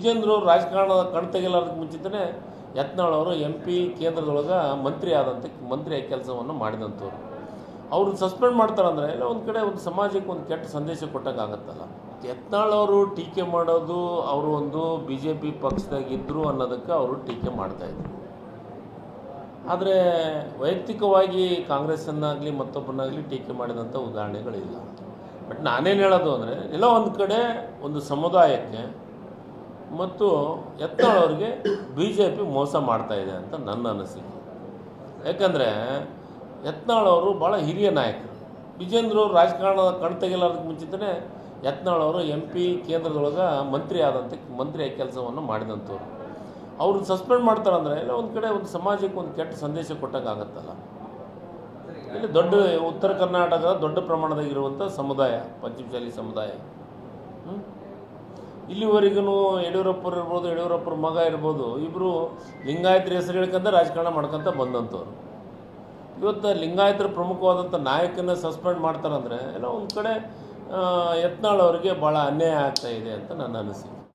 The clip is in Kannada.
ವಿಜೇಂದ್ರ ರಾಜಕಾರಣದ ಕಣ್ ತೆಗೆಲಾರ್ದಕ್ಕೆ ಮುಂಚಿತನೇ ಯತ್ನಾಳ್ ಅವರು ಎಂ ಪಿ ಕೇಂದ್ರದೊಳಗೆ ಮಂತ್ರಿ ಆದಂಥ ಮಂತ್ರಿ ಕೆಲಸವನ್ನು ಮಾಡಿದಂಥವ್ರು ಅವರು ಸಸ್ಪೆಂಡ್ ಮಾಡ್ತಾರಂದ್ರೆ ಇಲ್ಲ, ಒಂದು ಕಡೆ ಒಂದು ಸಮಾಜಕ್ಕೆ ಒಂದು ಕೆಟ್ಟ ಸಂದೇಶ ಕೊಟ್ಟಂಗೆ ಆಗುತ್ತಲ್ಲ. ಯತ್ನಾಳ್ ಅವರು ಟೀಕೆ ಮಾಡೋದು ಅವರು ಒಂದು ಬಿ ಜೆ ಪಿ ಪಕ್ಷದಾಗಿದ್ದರು ಅನ್ನೋದಕ್ಕೆ ಅವರು ಟೀಕೆ ಮಾಡ್ತಾಯಿದ್ರು ಆದರೆ ವೈಯಕ್ತಿಕವಾಗಿ ಕಾಂಗ್ರೆಸ್ಸನ್ನಾಗಲಿ ಮತ್ತೊಬ್ಬರನ್ನಾಗಲಿ ಟೀಕೆ ಮಾಡಿದಂಥ ಉದಾಹರಣೆಗಳಿಲ್ಲ. ಬಟ್ ನಾನೇನು ಹೇಳೋದು ಅಂದರೆ ಎಲ್ಲ ಒಂದು ಕಡೆ ಒಂದು ಸಮುದಾಯಕ್ಕೆ ಮತ್ತು ಯತ್ನಾಳ್ ಅವರಿಗೆ ಬಿ ಜೆ ಪಿ ಮೋಸ ಮಾಡ್ತಾಯಿದೆ ಅಂತ ನನ್ನ ಅನಿಸಿಕೆ. ಯಾಕಂದರೆ ಯತ್ನಾಳವರು ಭಾಳ ಹಿರಿಯ ನಾಯಕರು ವಿಜೇಂದ್ರ ರಾಜಕಾರಣದ ಕಣ್ ತೆಗೆಲಾರ್ದಕ್ಕೆ ಮುಂಚಿತನೇ ಯತ್ನಾಳವರು ಎಂ ಪಿ ಕೇಂದ್ರದೊಳಗೆ ಮಂತ್ರಿ ಆದಂಥ ಮಂತ್ರಿಯ ಕೆಲಸವನ್ನು ಮಾಡಿದಂಥವ್ರು. ಅವ್ರನ್ನ ಸಸ್ಪೆಂಡ್ ಮಾಡ್ತಾರಂದ್ರೆ ಇಲ್ಲ ಒಂದು ಕಡೆ ಒಂದು ಸಮಾಜಕ್ಕೆ ಒಂದು ಕೆಟ್ಟ ಸಂದೇಶ ಕೊಟ್ಟಂಗಾಗತ್ತಲ್ಲ ಇಲ್ಲಿ ದೊಡ್ಡ ಉತ್ತರ ಕರ್ನಾಟಕದ ದೊಡ್ಡ ಪ್ರಮಾಣದಾಗಿರುವಂಥ ಸಮುದಾಯ ಪಂಚಮಶಾಲಿ ಸಮುದಾಯ? ಇಲ್ಲಿವರೆಗೂ ಯಡಿಯೂರಪ್ಪರು ಇರ್ಬೋದು, ಯಡಿಯೂರಪ್ಪರ ಮಗ ಇರ್ಬೋದು ಇಬ್ಬರು ಲಿಂಗಾಯತರ ಹೆಸರು ಹೇಳ್ಕೊಂತ ರಾಜಕಾರಣ ಮಾಡ್ಕೊಂತ ಬಂದಂಥವ್ರು. ಇವತ್ತು ಲಿಂಗಾಯತರ ಪ್ರಮುಖವಾದಂಥ ನಾಯಕನ ಸಸ್ಪೆಂಡ್ ಮಾಡ್ತಾರಂದ್ರೆ, ಏನೋ ಒಂದು ಕಡೆ ಯತ್ನಾಳ್ ಅವರಿಗೆ ಭಾಳ ಅನ್ಯಾಯ ಆಗ್ತಾ ಇದೆ ಅಂತ ನನ್ನ ಅನಿಸಿಕೆ.